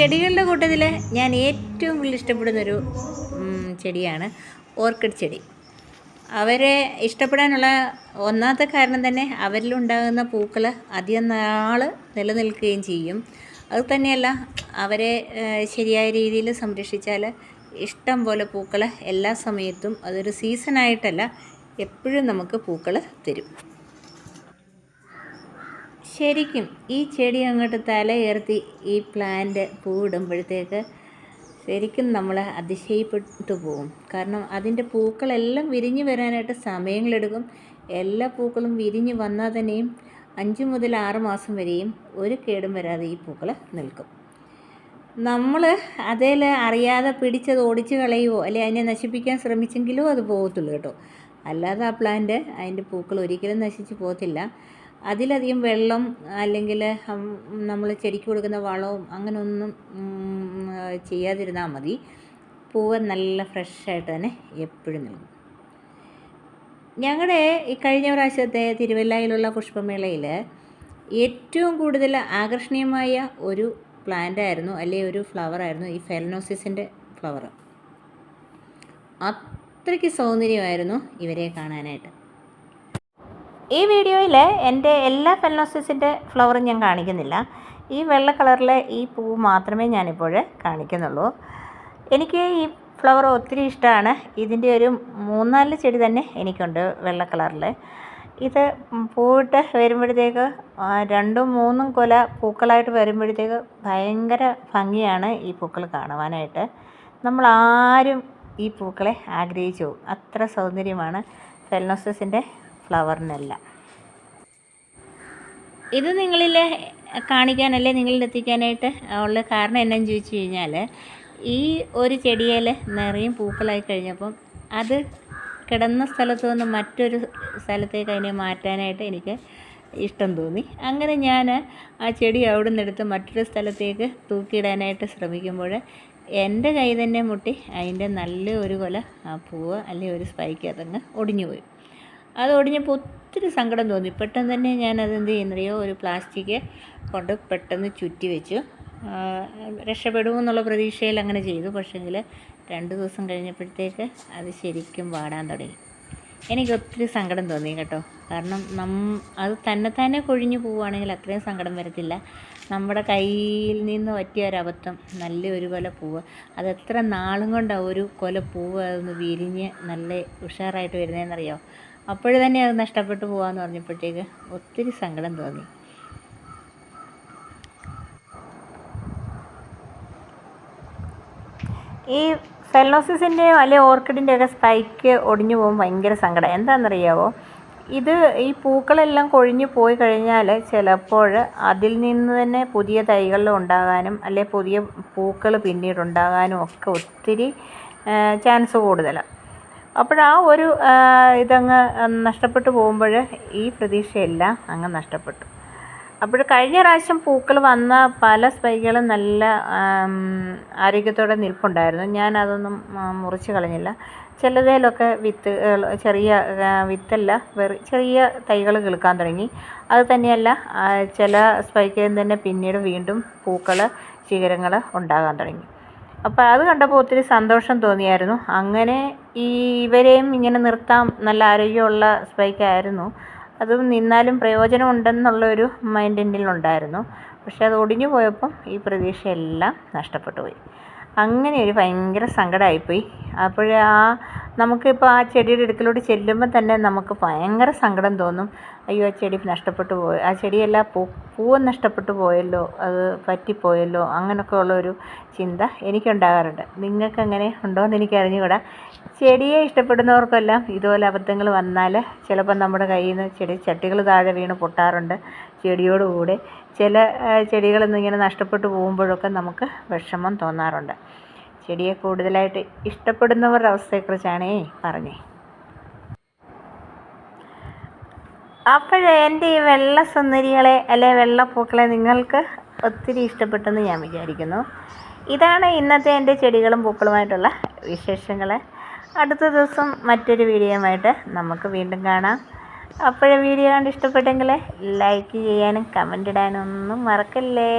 ചെടികളുടെ കൂട്ടത്തിൽ ഞാൻ ഏറ്റവും കൂടുതൽ ഇഷ്ടപ്പെടുന്നൊരു ചെടിയാണ് ഓർക്കിഡ് ചെടി. അവരെ ഇഷ്ടപ്പെടാനുള്ള ഒന്നാമത്തെ കാരണം തന്നെ അവരിലുണ്ടാകുന്ന പൂക്കൾ അധികം നാൾ നിലനിൽക്കുകയും ചെയ്യും. അത് തന്നെയല്ല അവരെ ശരിയായ രീതിയിൽ സംരക്ഷിച്ചാൽ ഇഷ്ടം പോലെ പൂക്കൾ എല്ലാ സമയത്തും അതൊരു സീസണായിട്ടല്ല എപ്പോഴും നമുക്ക് പൂക്കൾ തരും. ശരിക്കും ഈ ചെടി അങ്ങോട്ട് തലയുയർത്തി ഈ പ്ലാന്റ് പൂവിടുമ്പോഴത്തേക്ക് ശരിക്കും നമ്മൾ അതിശയപ്പെട്ടു പോകും കാരണം അതിന്റെ പൂക്കളെല്ലാം വിരിഞ്ഞ് വരാനായിട്ട് സമയങ്ങളെടുക്കും. എല്ലാ പൂക്കളും വിരിഞ്ഞ് വന്നാൽ തന്നെയും അഞ്ച് മുതൽ ആറ് മാസം വരെയും ഒരു കേടും വരാതെ ഈ പൂക്കൾ നിൽക്കും. നമ്മൾ അതിൽ അറിയാതെ പിടിച്ചത് ഓടിച്ച് കളയുവോ അല്ലെ അതിനെ നശിപ്പിക്കാൻ ശ്രമിച്ചെങ്കിലോ അത് പോകത്തുള്ളൂ കേട്ടോ. അല്ലാതെ ആ പ്ലാന്റ് അതിന്റെ പൂക്കൾ ഒരിക്കലും നശിച്ച് പോകത്തില്ല. അതിലധികം വെള്ളം അല്ലെങ്കിൽ നമ്മൾ ചെടിക്ക് കൊടുക്കുന്ന വളവും അങ്ങനെയൊന്നും ചെയ്യാതിരുന്നാൽ മതി. പൂവ് നല്ല ഫ്രഷായിട്ട് തന്നെ എപ്പോഴും നിൽക്കും ഞങ്ങളുടെ ഈ കഴിഞ്ഞ പ്രാവശ്യത്തെ തിരുവല്ലയിലുള്ള പുഷ്പമേളയിൽ ഏറ്റവും കൂടുതൽ ആകർഷണീയമായ ഒരു പ്ലാന്റ് ആയിരുന്നു അല്ലെങ്കിൽ ഒരു ഫ്ലവർ ആയിരുന്നു ഈ ഫെലനോസിസിന്റെ ഫ്ലവർ. അത്രയ്ക്ക് സൗന്ദര്യമായിരുന്നു ഇവരെ കാണാനായിട്ട്. ഈ വീഡിയോയിൽ എന്റെ എല്ലാ ഫെലനോസിസിന്റെ ഫ്ലവറും ഞാൻ കാണിക്കുന്നില്ല. ഈ വെള്ള കളറിലെ ഈ പൂവ് മാത്രമേ ഞാനിപ്പോൾ കാണിക്കുന്നുള്ളൂ. എനിക്ക് ഈ ഫ്ലവർ ഒത്തിരി ഇഷ്ടമാണ്. ഇതിന്റെ ഒരു മൂന്നാൽ ചെടി തന്നെ എനിക്കുണ്ട് വെള്ള കളറിൽ ഇത് പൂവിട്ട് വരുമ്പോഴത്തേക്ക് രണ്ടും മൂന്നും കൊല പൂക്കളായിട്ട് വരുമ്പോഴത്തേക്ക് ഭയങ്കര ഭംഗിയാണ് ഈ പൂക്കൾ കാണുവാനായിട്ട്. നമ്മൾ ആരും ഈ പൂക്കളെ ആഗ്രഹിച്ചു അത്ര സൗന്ദര്യമാണ് ഫെലനോസിസിന്റെ ഫ്ലവറിനെല്ലാം. ഇത് നിങ്ങളിൽ കാണിക്കാനല്ലേ നിങ്ങളിൽ എത്തിക്കാനായിട്ട് ഉള്ള കാരണം എന്നാന്ന് ചോദിച്ചു കഴിഞ്ഞാൽ ഈ ഒരു ചെടിയിൽ നിറയും പൂക്കളായി കഴിഞ്ഞപ്പം അത് കിടന്ന സ്ഥലത്ത് നിന്ന് മറ്റൊരു സ്ഥലത്തേക്ക് അതിനെ മാറ്റാനായിട്ട് എനിക്ക് ഇഷ്ടം തോന്നി. അങ്ങനെ ഞാൻ ആ ചെടി അവിടെ നിന്നെടുത്ത് മറ്റൊരു സ്ഥലത്തേക്ക് തൂക്കിയിടാനായിട്ട് ശ്രമിക്കുമ്പോൾ എന്റെ കൈ തന്നെ മുട്ടി അതിന്റെ നല്ല ഒരു കൊല ആ പൂവ് അല്ലെങ്കിൽ ഒരു സ്പൈക്ക് അതങ്ങ് ഒടിഞ്ഞു പോയി അത് ഒടിഞ്ഞപ്പോൾ ഒത്തിരി സങ്കടം തോന്നി. പെട്ടെന്ന് തന്നെ ഞാൻ അതെന്ത് ചെയ്യുന്നറിയോ? ഒരു പ്ലാസ്റ്റിക് കൊണ്ട് പെട്ടെന്ന് ചുറ്റി വെച്ചു. രക്ഷപ്പെടുമെന്നുള്ള പ്രതീക്ഷയിൽ അങ്ങനെ ചെയ്തു. പക്ഷേങ്കിൽ രണ്ട് ദിവസം കഴിഞ്ഞപ്പോഴത്തേക്ക് അത് ശരിക്കും വാടാൻ തുടങ്ങി. എനിക്ക് ഒത്തിരി സങ്കടം തോന്നി കേട്ടോ. കാരണം നം അത് തന്നെ തന്നെ കൊഴിഞ്ഞു പോവുകയാണെങ്കിൽ അത്രയും സങ്കടം വരത്തില്ല. നമ്മുടെ കയ്യിൽ നിന്ന് പറ്റിയ ഒരബദ്ധം നല്ലൊരു കൊല പൂവ് അത് എത്ര നാളും കൊണ്ടാണ് ഒരു കൊല പൂവ് അതൊന്ന് വിരിഞ്ഞ് നല്ല ഉഷാറായിട്ട് വരുന്നതെന്നറിയോ അപ്പോഴ് തന്നെ അത് നഷ്ടപ്പെട്ടു പോകാമെന്ന് പറഞ്ഞപ്പോഴത്തേക്ക് ഒത്തിരി സങ്കടം തോന്നി. ഈ ഫെലോസിസിന്റെയോ അല്ലെ ഓർക്കിഡിന്റെ ഒക്കെ സ്പൈക്ക് ഒടിഞ്ഞു പോകുമ്പോൾ ഭയങ്കര സങ്കടം. എന്താണെന്നറിയാവോ ഇത് ഈ പൂക്കളെല്ലാം കൊഴിഞ്ഞു പോയി കഴിഞ്ഞാൽ ചിലപ്പോൾ അതിൽ നിന്ന് തന്നെ പുതിയ തൈകൾ ഉണ്ടാകാനും അല്ലെ പുതിയ പൂക്കൾ പിന്നീട് ഉണ്ടാകാനും ഒക്കെ ഒത്തിരി ചാൻസ് കൂടുതലാണ് അപ്പോൾ ആ ഒരു ഇതങ്ങ് നഷ്ടപ്പെട്ടു പോകുമ്പോൾ ഈ പ്രതീക്ഷയെല്ലാം അങ്ങ് നഷ്ടപ്പെട്ടു. അപ്പോൾ കഴിഞ്ഞ പ്രാവശ്യം പൂക്കൾ വന്ന പല സ്പൈകളും നല്ല ആരോഗ്യത്തോടെ നിൽപ്പുണ്ടായിരുന്നു. ഞാൻ അതൊന്നും മുറിച്ച് കളഞ്ഞില്ല. ചിലതിലൊക്കെ വിത്ത് ചെറിയ വിത്തല്ല വെറി ചെറിയ തൈകൾ കിളുക്കാൻ തുടങ്ങി. അത് തന്നെയല്ല ചില സ്പൈക്കിൽ തന്നെ പിന്നീട് വീണ്ടും പൂക്കൾ ശിഖരങ്ങൾ ഉണ്ടാകാൻ തുടങ്ങി. അപ്പോൾ അത് കണ്ടപ്പോൾ ഒത്തിരി സന്തോഷം തോന്നിയായിരുന്നു. അങ്ങനെ ഈ ഇവരെയും ഇങ്ങനെ നിർത്താം നല്ല ആരോഗ്യമുള്ള സ്പൈക്കായിരുന്നു അതും നിന്നാലും പ്രയോജനമുണ്ടെന്നുള്ളൊരു മൈൻഡ് എന്റെ ഉണ്ടായിരുന്നു പക്ഷെ അത് ഒടിഞ്ഞു പോയപ്പം ഈ പ്രതീക്ഷയെല്ലാം നഷ്ടപ്പെട്ടു പോയി. അങ്ങനെ ഒരു ഭയങ്കര സങ്കടമായിപ്പോയി. അപ്പോഴേ ആ നമുക്കിപ്പോൾ ആ ചെടിയുടെ അടുക്കലോട്ട് ചെല്ലുമ്പോൾ തന്നെ നമുക്ക് ഭയങ്കര സങ്കടം തോന്നും. അയ്യോ ആ ചെടി നഷ്ടപ്പെട്ടു പോയി. ആ ചെടിയെല്ലാം പൂ പൂവ് നഷ്ടപ്പെട്ടു പോയല്ലോ അത് പറ്റിപ്പോയല്ലോ അങ്ങനെയൊക്കെ ഉള്ളൊരു ചിന്ത എനിക്കുണ്ടാകാറുണ്ട്. നിങ്ങൾക്ക് അങ്ങനെ ഉണ്ടോ എന്ന് എനിക്ക് അറിഞ്ഞുകൂടാ ചെടിയെ ഇഷ്ടപ്പെടുന്നവർക്കെല്ലാം ഇതുപോലെ അബദ്ധങ്ങൾ വന്നാൽ ചിലപ്പോൾ നമ്മുടെ കയ്യിൽ നിന്ന് ചെടി ചട്ടികൾ താഴെ വീണ് പൊട്ടാറുണ്ട് ചെടിയോടുകൂടെ. ചില ചെടികളൊന്നും ഇങ്ങനെ നഷ്ടപ്പെട്ടു പോകുമ്പോഴൊക്കെ നമുക്ക് വിഷമം തോന്നാറുണ്ട്. ചെടിയെ കൂടുതലായിട്ട് ഇഷ്ടപ്പെടുന്നവരുടെ അവസ്ഥയെക്കുറിച്ചാണ് പറഞ്ഞേ. അപ്പോഴേ എന്റെ ഈ വെള്ള സുന്ദരികളെ അല്ലെ വെള്ളപ്പൂക്കളെ നിങ്ങൾക്ക് ഒത്തിരി ഇഷ്ടപ്പെട്ടെന്ന് ഞാൻ വിചാരിക്കുന്നു. ഇതാണ് ഇന്നത്തെ എന്റെ ചെടികളും പൂക്കളുമായിട്ടുള്ള വിശേഷങ്ങൾ അടുത്ത ദിവസം മറ്റൊരു വീഡിയോയുമായിട്ട് നമുക്ക് വീണ്ടും കാണാം. അപ്പോഴേ വീഡിയോ കണ്ട് ഇഷ്ടപ്പെട്ടെങ്കിൽ ലൈക്ക് ചെയ്യാനും കമന്റ് ഇടാനും ഒന്നും മറക്കല്ലേ.